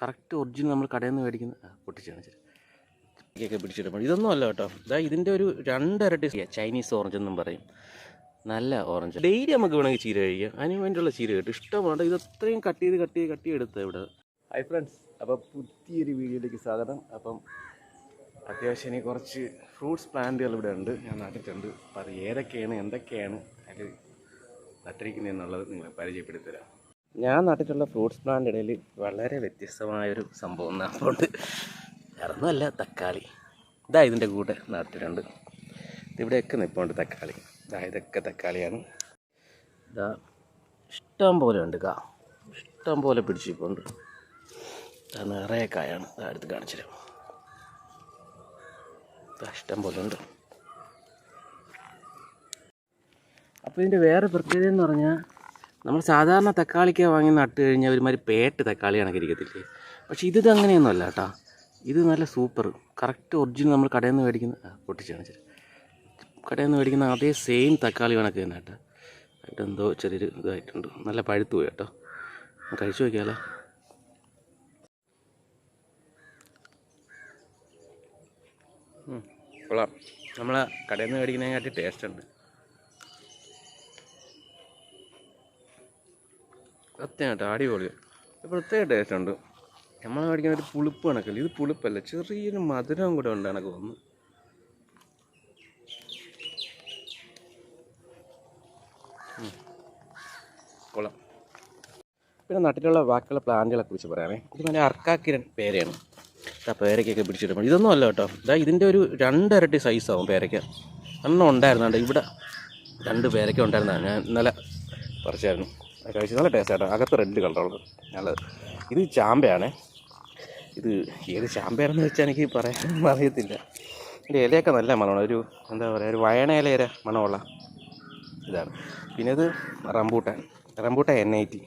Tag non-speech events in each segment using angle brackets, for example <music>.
Correct original നമ്മൾ കടയിൽ നിന്ന് മേടിക്കുന്ന പൊട്ടിച്ചാണ് ശരി. ഒക്കെ പിടിച്ചിട്ട് ഇതൊന്നും അല്ല കേട്ടോ. ഇതാ ഇതിന്റെ ഒരു രണ്ടരട്ടി ചൈനീസ് ഓറഞ്ച് എന്നും പറയും. നല്ല ഓറഞ്ച്. ഡെയിലി നമുക്ക് വേണമെങ്കിൽ ചീര കഴിക്കാം. അതിന് വേണ്ടിയുള്ള ചീര കിട്ടും. ഇഷ്ടമാണ്. ഇത് അത്രയും കട്ട് ചെയ്ത് കട്ട് ചെയ്ത് കട്ട് ചെയ്ത് എടുത്തത് ഇവിടെ. Hi friends. അപ്പോൾ പുതിയൊരു വീഡിയോയിലേക്ക് സ്വാഗതം. അപ്പം അത്യാവശ്യം ഇനി കുറച്ച് ഫ്രൂട്ട്സ് പ്ലാന്റുകൾ ഇവിടെ ഉണ്ട്. ഞാൻ നട്ടിട്ടുണ്ട്. അപ്പോൾ അത് ഏതൊക്കെയാണ് എന്തൊക്കെയാണ് അതിൽ നട്ടിരിക്കുന്നതെന്നുള്ളത് നിങ്ങളെ പരിചയപ്പെടുത്തി തരാം ഞാൻ നട്ടിട്ടുള്ള ഫ്രൂട്ട്സ് പ്ലാന്റ് ഇടയിൽ വളരെ വ്യത്യസ്തമായൊരു സംഭവം നടപ്പുണ്ട്. വേറൊന്നുമല്ല തക്കാളി. ഇതാ ഇതിന്റെ കൂടെ നട്ടിട്ടുണ്ട് ഇവിടെയൊക്കെ നിൽപ്പുണ്ട് തക്കാളി. ഇതാ ഇതൊക്കെ തക്കാളിയാണ്. ഇതാ ഇഷ്ടം പോലെ ഉണ്ട് കാ. ഇഷ്ടം പോലെ പിടിച്ചിപ്പോണ്ട് ഇതാ നിറയെ കായാണ് ഇതാ അടുത്ത് കാണിച്ചു ഇതാ ഇഷ്ടം പോലെ ഉണ്ട്. അപ്പോൾ ഇതിന്റെ വേറെ പ്രത്യേകത എന്ന് പറഞ്ഞാൽ നമ്മൾ സാധാരണ തക്കാളിക്ക വാങ്ങി നട്ട് കഴിഞ്ഞാൽ ഒരുമാതിരി പേട്ട് തക്കാളി കണക്കിരിക്കത്തില്ലേ? പക്ഷേ ഇത് അങ്ങനെയൊന്നുമല്ല കേട്ടോ. ഇത് നല്ല സൂപ്പർ. കറക്റ്റ് ഒറിജിനൽ നമ്മൾ കടയിൽ നിന്ന് മേടിക്കുന്ന പൊട്ടിച്ചാണ് ചെറിയ കടയിൽ നിന്ന് മേടിക്കുന്ന അതേ സെയിം തക്കാളി കണക്ക് തന്നെ കേട്ടോ. എന്തോ ചെറിയൊരു ഇതായിട്ടുണ്ട്. നല്ല പഴുത്തു പോയി കേട്ടോ. കഴിച്ചു നോക്കിയാലോ. കൊള്ളാം. നമ്മൾ കടയിൽ നിന്ന് മേടിക്കുന്നതിനെക്കാട്ടി ടേസ്റ്റ് ഉണ്ട്. സത്യം അടിപൊളിയാണ് പ്രത്യേക ടേസ്റ്റ് ഉണ്ട്. നമ്മൾ മേടിക്കുന്ന ഒരു പുളിപ്പ് കണക്കല്ല ഇത് പുളിപ്പല്ല ചെറിയൊരു മധുരം കൂടെ ഉണ്ട് കണക്ക് തോന്നുന്നു. കൊള്ളാം. പിന്നെ നാട്ടിലുള്ള ബാക്കിയുള്ള പ്ലാന്റുകളെ കുറിച്ച് പറയാമേ. ഇത് നല്ല അർക്കാക്കിരൻ പേരയാണ്. ആ പേരയ്ക്കൊക്കെ പിടിച്ചിട്ട് ഇതൊന്നും അല്ല കേട്ടോ. ഇതാ ഇതിന്റെ ഒരു രണ്ടരട്ടി സൈസാവും പേരയ്ക്ക. എണ്ണം ഉണ്ടായിരുന്നുണ്ട് ഇവിടെ രണ്ട് പേരയ്ക്ക ഉണ്ടായിരുന്നതാണ് ഞാൻ ഇന്നലെ പറിച്ചായിരുന്നു. കഴിച്ച് നല്ല ടേസ്റ്റ് ആട്ടോ അകത്ത് റെഡ് കളറുള്ളത് നല്ലത്. ഇത് ചാമ്പയാണ്. ഇത് ഏത് ചാമ്പയാണെന്ന് വെച്ചാൽ എനിക്ക് പറയാൻ <laughs> അറിയത്തില്ല. ഇതിന്റെ ഇലയൊക്കെ നല്ല മണമാണ്. ഒരു എന്താ പറയുക ഒരു വയണ ഇലയുടെ മണമുള്ള ഇതാണ്. പിന്നെ ഇത് rambutan. Rambutan N I T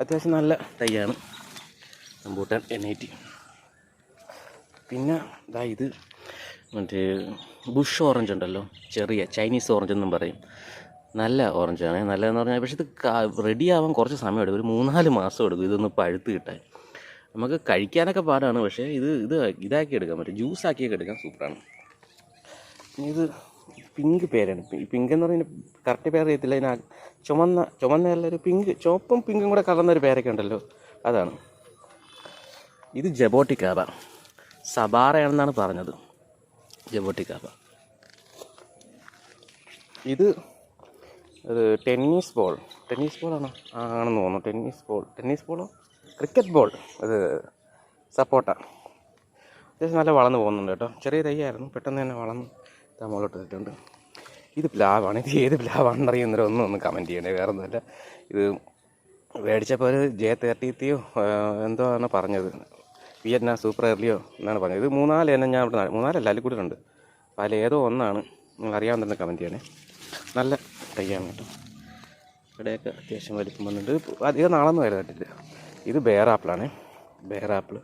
അത്യാവശ്യം നല്ല തൈയാണ്. റംബൂട്ടാൻ എൻ ഐ ടി പിന്നെ ഇതാ ഇത് മറ്റേ ബുഷ് ഓറഞ്ച് ഉണ്ടല്ലോ. ചെറിയ ചൈനീസ് ഓറഞ്ച് എന്നും പറയും. നല്ല ഓറഞ്ചാണ് നല്ലതെന്ന് പറഞ്ഞാൽ പക്ഷേ ഇത് റെഡിയാവാൻ കുറച്ച് സമയം എടുക്കും ഒരു മൂന്നാൽ മാസം എടുക്കും ഇതൊന്ന് പഴുത്ത് കിട്ടാൻ. നമുക്ക് കഴിക്കാനൊക്കെ പാടാണ് പക്ഷേ ഇത് ഇത് ഇതാക്കി എടുക്കാൻ പറ്റും. ജ്യൂസ് ആക്കിയൊക്കെ എടുക്കാൻ സൂപ്പറാണ് ഇത് പിങ്ക് പേരാണ് പിങ്ക് എന്ന് പറഞ്ഞാൽ കറക്റ്റ് പേര് അറിയത്തില്ല. ഇതിന് ആ- ചുമന്ന ചുമന്ന ഒരു പിങ്ക് ചുവപ്പും പിങ്കും കൂടെ കലർന്ന ഒരു പേരൊക്കെ ഉണ്ടല്ലോ. അതാണ്. ഇത് ജബോട്ടിക്കാബ സബാറയാണെന്നാണ് പറഞ്ഞത്. ജബോട്ടിക്കാബ ഇത് ഒരു ടെന്നീസ് ബോൾ. ടെന്നീസ് ബോളാണോ ആണെന്ന് തോന്നുന്നു. Tennis ball. Tennis ബോളോ? Cricket ball. അത് സപ്പോർട്ട. അത്യാവശ്യം നല്ല വളർന്ന് പോകുന്നുണ്ട് കേട്ടോ. ചെറിയ തൈയായിരുന്നു. പെട്ടെന്ന് തന്നെ വളർന്ന് ഇതാ മുകളിലോട്ട് ഇട്ടിട്ടുണ്ട് ഇത് പ്ലാവാണ് ഇത് ഏത് പ്ലാവാണെന്ന് അറിയുന്നവരെ ഒന്നും ഒന്ന് കമന്റ് ചെയ്യണേ വേറെ ഒന്നുമില്ല ഇത് മേടിച്ചപ്പോൾ ഒരു ജെ തേർട്ടിത്തിയോ എന്തോ ആണ് പറഞ്ഞത്. വിയറ്റ്നാം സൂപ്പർ എർലിയോ എന്നാണ് പറഞ്ഞത്. ഇത് മൂന്നാൽ തന്നെ ഞാൻ ഇവിടെ മൂന്നാലല്ല അതിൽ കൂടുതലുണ്ട്. അപ്പോൾ അതിലേതോ ഒന്നാണ്. നിങ്ങൾ അറിയാവുന്ന കമന്റ് ചെയ്യണേ. നല്ല തയ്യാണ് കേട്ടോ ഇവിടെയൊക്കെ അത്യാവശ്യം വലിപ്പം വന്നിട്ട് ഇത് അധികം നാളൊന്നും വരുന്നിട്ടില്ല. ഇത് ബേറാപ്പിളാണ് ബേറാപ്പിൾ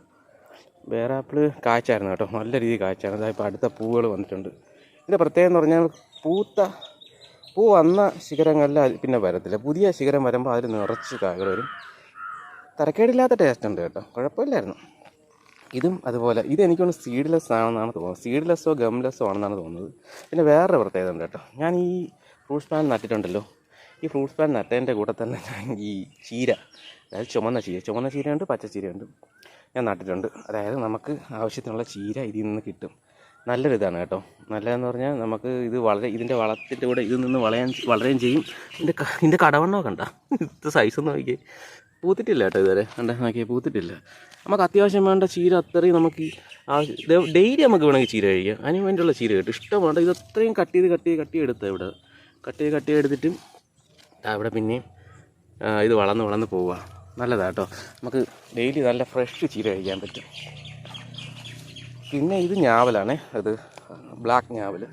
ബേറാപ്പിൾ കാച്ചായിരുന്നു കേട്ടോ. നല്ല രീതിയിൽ കാച്ചായിരുന്നു. അതായത് ഇപ്പോൾ അടുത്ത പൂവുകൾ വന്നിട്ടുണ്ട്. ഇതിന്റെ പ്രത്യേകം എന്ന് പറഞ്ഞാൽ പൂത്ത പൂ വന്ന ശിഖരങ്ങളിൽ പിന്നെ വരത്തില്ല. പുതിയ ശിഖരം വരുമ്പോൾ അതിൽ നിറച്ച് കായകൾ വരും. തരക്കേടില്ലാത്ത ടേസ്റ്റ് ഉണ്ട് കേട്ടോ. കുഴപ്പമില്ലായിരുന്നു. ഇതും അതുപോലെ. ഇത് എനിക്കൊന്ന് സീഡ്ലെസ് ആണെന്നാണ് തോന്നുന്നത്. സീഡ്ലെസ്സോ ഗംലെസ്സോ ആണെന്നാണ് തോന്നുന്നത്. പിന്നെ വേറൊരു പ്രത്യേകത ഉണ്ട് കേട്ടോ. ഞാൻ ഈ ഫ്രൂട്ട്സ് പ്ലാൻ നട്ടിട്ടുണ്ടല്ലോ. ഈ ഫ്രൂട്ട്സ് പ്ലാൻ നട്ടതിന്റെ കൂടെ തന്നെ ഞാൻ ഈ ചീര അതായത് ചുമന്ന ചീര ചുമന്ന ചീരയുണ്ട് പച്ച ചീരയുണ്ട് ഞാൻ നട്ടിട്ടുണ്ട്. അതായത് നമുക്ക് ആവശ്യത്തിനുള്ള ചീര ഇതിൽ നിന്ന് കിട്ടും. നല്ലൊരു ഇതാണ് കേട്ടോ. നല്ലതെന്ന് പറഞ്ഞാൽ നമുക്ക് ഇത് വളരെ ഇതിന്റെ വളത്തിന്റെ കൂടെ ഇതിൽ നിന്ന് വളയാൻ വളരുകയും ചെയ്യും. ഇതിന്റെ ഇതിന്റെ കടവണ്ണോ കണ്ട? ഇത് സൈസ് ഒന്ന് നോക്കിയേ. പൂത്തിട്ടില്ല കേട്ടോ ഇതുവരെ. കണ്ട നോക്കിയേ പൂത്തിട്ടില്ല. നമുക്ക് അത്യാവശ്യം വേണ്ട ചീര അത്രയും നമുക്ക് ഡെയിലി നമുക്ക് വേണമെങ്കിൽ ചീര കഴിക്കാം. അതിന് വേണ്ടിയുള്ള ചീര കിട്ടും. ഇഷ്ടമാണ് ഇത് അത്രയും കട്ട് ചെയ്ത് കട്ട് ചെയ്ത് കട്ട് ചെയ്ത് എടുത്തത് ഇവിടെ. കട്ട് ചെയ്ത് കട്ട് ചെയ്തെടുത്തിട്ട് അവിടെ പിന്നെയും ഇത് വളർന്ന് വളർന്ന് പോവുക. നല്ലതാണ് കേട്ടോ നമുക്ക് ഡെയിലി നല്ല ഫ്രഷ് ചീര കഴിക്കാൻ പറ്റും. പിന്നെ ഇത് ഞാവലാണ്. അത് ബ്ലാക്ക് ഞാവൽ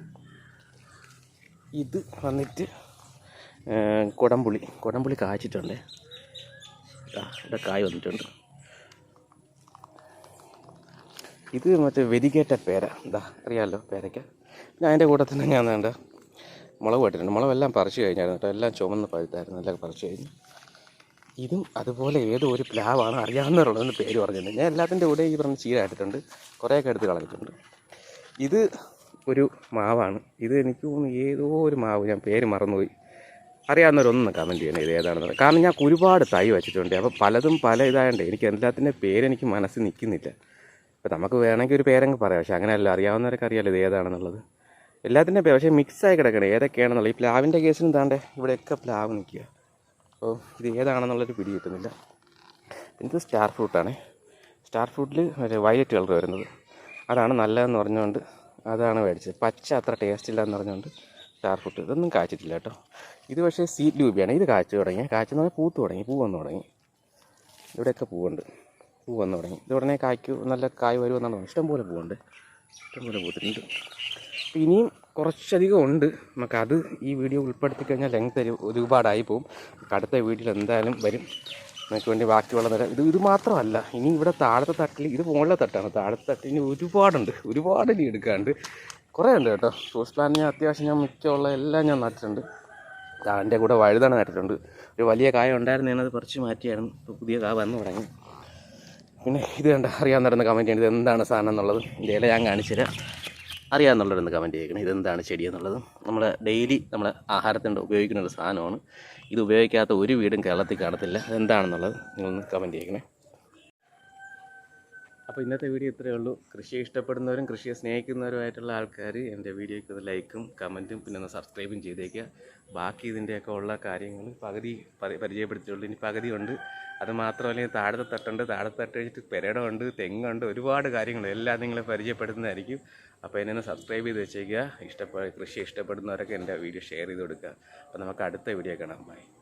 ഇത് വന്നിട്ട് കുടംപുളി. കുടംപുളി കായ്ച്ചിട്ടുണ്ട് ആ ഇവിടെ കായ് വന്നിട്ടുണ്ട്. ഇത് മറ്റേ വെരികേറ്റ പേര. എന്താ അറിയാമല്ലോ പേരയ്ക്ക. പിന്നെ അതിന്റെ കൂടെ തന്നെ ഞാൻ വേണ്ട. മുളക് വെട്ടിട്ടുണ്ട്. മുളകെല്ലാം പറിച്ചു കഴിഞ്ഞായിരുന്നു കേട്ടോ. എല്ലാം ചുമന്ന് പഴുത്തായിരുന്നു. എല്ലാം പറിച്ചു കഴിഞ്ഞു. ഇതും അതുപോലെ ഏതോ ഒരു പ്ലാവാണ്. അറിയാവുന്നവരുള്ളതെന്ന് പേര് പറഞ്ഞത് ഞാൻ എല്ലാത്തിന്റെ കൂടെ ഈ പറഞ്ഞ ചീര എടുത്തിട്ടുണ്ട് കുറേയൊക്കെ എടുത്ത് കളഞ്ഞിട്ടുണ്ട്. ഇത് ഒരു മാവാണ്. ഇത് എനിക്ക് തോന്നുന്നു ഏതോ ഒരു മാവ്. ഞാൻ പേര് മറന്നുപോയി. അറിയാവുന്നവരൊന്ന് കമന്റ് ചെയ്യണേ ഇത് ഏതാണെന്ന്. കാരണം ഞാൻ ഒരുപാട് തൈ വെച്ചിട്ടുണ്ട്. അപ്പോൾ പലതും പല ഇതായതുകൊണ്ട് എനിക്ക് എല്ലാത്തിന്റെ പേരെനിക്ക് മനസ്സിൽ നിൽക്കുന്നില്ല. അപ്പോൾ നമുക്ക് വേണമെങ്കിൽ ഒരു പേരങ്ങ് പറയാം. പക്ഷേ അങ്ങനെയല്ല. അറിയാവുന്നവരൊക്കെ അറിയാമല്ലോ ഇത് ഏതാണെന്നുള്ളത്. എല്ലാത്തിന്റെ പേര് പക്ഷേ മിക്സായി കിടക്കണം. ഏതൊക്കെയാണെന്നുള്ളത് ഈ പ്ലാവിന്റെ കേസിന് താണ്ടെ ഇവിടെയൊക്കെ പ്ലാവ് നിൽക്കുക. അപ്പോൾ ഇത് ഏതാണെന്നുള്ളൊരു പിടി കിട്ടുന്നില്ല. ഇത് സ്റ്റാർ ഫ്രൂട്ടാണ്. സ്റ്റാർ ഫ്രൂട്ടിൽ ഒരു വയലറ്റ് കളർ വരുന്നത്. അതാണ് നല്ലതെന്ന് പറഞ്ഞുകൊണ്ട് അതാണ് മേടിച്ചത്. പച്ച അത്ര ടേസ്റ്റ് ഇല്ല എന്ന് പറഞ്ഞുകൊണ്ട് സ്റ്റാർ ഫ്രൂട്ട്. ഇതൊന്നും കാച്ചിട്ടില്ല കേട്ടോ. ഇത് പക്ഷേ സീറ്റ് ലൂബിയാണ് ഇത് കാച്ചു തുടങ്ങി. കാച്ചെന്ന് പറഞ്ഞാൽ പൂത്ത് തുടങ്ങി. പൂ വന്നു തുടങ്ങി. ഇവിടെയൊക്കെ പൂവുണ്ട്. പൂ വന്നു തുടങ്ങി. ഇത് ഉടനെ കായ്ക്കു. നല്ല കായ് വരുമെന്നാണ് ഇഷ്ടംപോലെ പൂവുണ്ട്. ഇഷ്ടംപോലെ പൂത്തിട്ടുണ്ട്. ഇനിയും കുറച്ചധികം ഉണ്ട്. അത് ഈ വീഡിയോ ഉൾപ്പെടുത്തി കഴിഞ്ഞാൽ ലെങ്ത് ഒരുപാടായി പോകും അടുത്ത വീഡിയോയിൽ എന്തായാലും വരും. നമുക്ക് വേണ്ടി ബാക്കിയുള്ള തരാം ഇത് ഇത് മാത്രമല്ല ഇനി ഇവിടെ താഴത്തെ തട്ടിൽ ഇത് മുകളിലെ തട്ടാണ്. താഴത്തെ തട്ടിന് ഒരുപാടുണ്ട്. ഒരുപാട് ഇനി എടുക്കാണ്ട്. കുറേ ഉണ്ട് കേട്ടോ. ഷൂസ് പ്ലാൻ ഞാൻ അത്യാവശ്യം ഞാൻ മിക്കമുള്ള എല്ലാം ഞാൻ നട്ടിട്ടുണ്ട്. അതിന്റെ കൂടെ വഴുതാണ് നട്ടിട്ടുണ്ട്. ഒരു വലിയ കായ ഉണ്ടായിരുന്നു ഞാനത് പറിച്ച് മാറ്റിയായിരുന്നു. ഇപ്പോൾ പുതിയ കായ വന്നു തുടങ്ങി. പിന്നെ ഇത് കണ്ട അറിയാൻ നടന്ന കമന്റ് ചെയ്യുന്നത് എന്താണ് സാധനം എന്നുള്ളത്. ഇതിന്റെ ഞാൻ കാണിച്ചു തരാം അറിയാമെന്നുള്ളവരൊന്ന് കമന്റ് ചെയ്യണം ഇതെന്താണ് ചെടി എന്നുള്ളത് നമ്മൾ ഡെയിലി നമ്മൾ ആഹാരത്തിന്റെ ഉപയോഗിക്കുന്ന ഒരു സാധനമാണ്. ഇത് ഉപയോഗിക്കാത്ത ഒരു വീടും കേരളത്തിൽ കാണത്തില്ല. അതെന്താണെന്നുള്ളത് നിങ്ങളൊന്ന് കമന്റ് ചെയ്യണേ അപ്പോൾ ഇന്നത്തെ വീഡിയോ ഇത്രയേ ഉള്ളൂ. കൃഷിയെ ഇഷ്ടപ്പെടുന്നവരും കൃഷിയെ സ്നേഹിക്കുന്നവരുമായിട്ടുള്ള ആൾക്കാർ എന്റെ വീഡിയോയ്ക്ക് ഒന്ന് ലൈക്കും കമന്റും പിന്നെ ഒന്ന് സബ്സ്ക്രൈബും ചെയ്തേക്കുക. ബാക്കി ഇതിന്റെയൊക്കെ ഉള്ള കാര്യങ്ങൾ പകുതി പരി- പരിചയപ്പെടുത്തിയുള്ളൂ ഇനി പകുതി ഉണ്ട്. അത് മാത്രമല്ല താഴത്തെ തട്ടുണ്ട് താഴത്തെ തട്ട് കഴിഞ്ഞിട്ട് പെരടമുണ്ട് തെങ്ങുണ്ട് ഒരുപാട് കാര്യങ്ങൾ എല്ലാം നിങ്ങളെ പരിചയപ്പെടുന്നതായിരിക്കും അപ്പോൾ എന്നെ ഒന്ന് സബ്സ്ക്രൈബ് ചെയ്ത് വെച്ചേക്കുക. ഇഷ്ടപ്പെ കൃഷി ഇഷ്ടപ്പെടുന്നവരൊക്കെ എന്റെ വീഡിയോ ഷെയർ ചെയ്ത് കൊടുക്കുക. അപ്പോൾ നമുക്ക് അടുത്ത വീഡിയോ കാണാം. ബൈ.